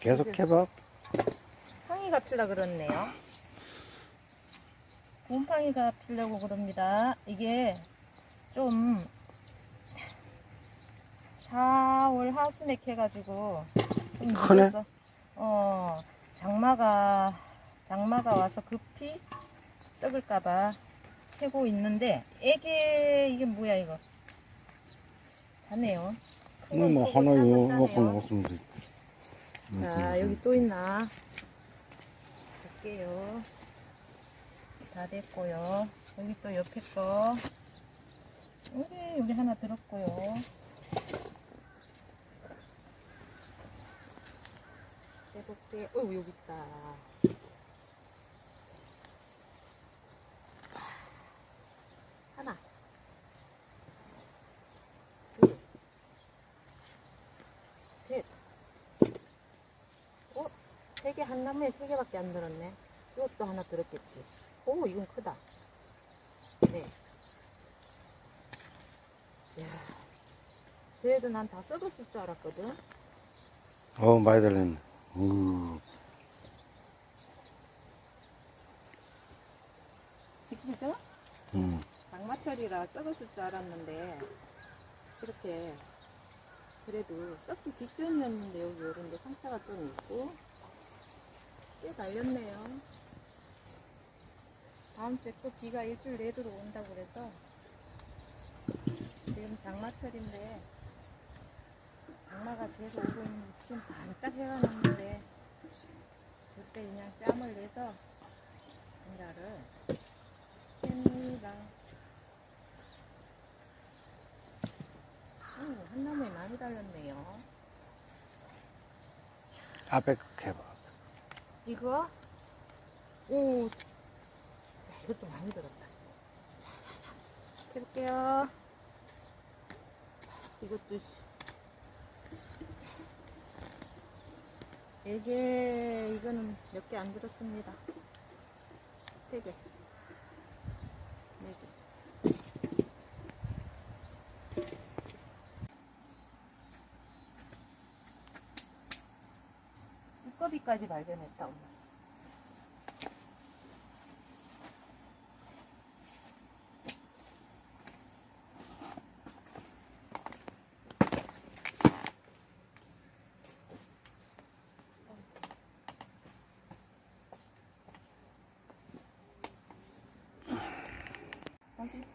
계속 해봐. 팡이가 필라 그렇네요. 곰팡이가 피려고 그럽니다. 이게 좀 4월 하순에 캐가지고 좀 크네? 늦어서 어 장마가 장마가 와서 급히 썩을까봐 캐고 있는데 애게 이게 뭐야 이거 자네요. 큰 뭐, 건 뭐, 하나 요, 자네요. 요거 먹으면 돼. 음, 자, 여기 또 있나? 볼게요. 다 됐고요. 여기 또 옆에 거. 여기, 여기 하나 들었고요. 해볼게. 어, 여기 있다. 하나. 둘. 셋. 어? 세 개 한 나무에 세 개밖에 안 들었네. 이것도 하나 들었겠지. 오, 이건 크다. 네. 이야. 그래도 난 다 썩었을 줄 알았거든. 어, 많이 달렸네. 우, 그죠? 음. 장마철이라 썩었을 줄 알았는데, 이렇게, 그래도 썩기 직전이었는데, 여기 이런 데 상처가 좀 있고, 꽤 달렸네요. 다음 주에 또 비가 일주일 내도록 온다고 그래서, 지금 장마철인데, 장마가 계속 오고 있는 지금 반짝 해가 났는데, 그때 그냥 짬을 내서, 감자를 캡니다. 오, 한 나무에 많이 달렸네요. 앞에 거 해봐. 이거? 오, 야, 이것도 많이 들었다. 해볼게요. 이것도, 씨. 이게, 이거는 몇 개 안 들었습니다. 세 개. 네 개. 두꺼비까지 발견했다. 다시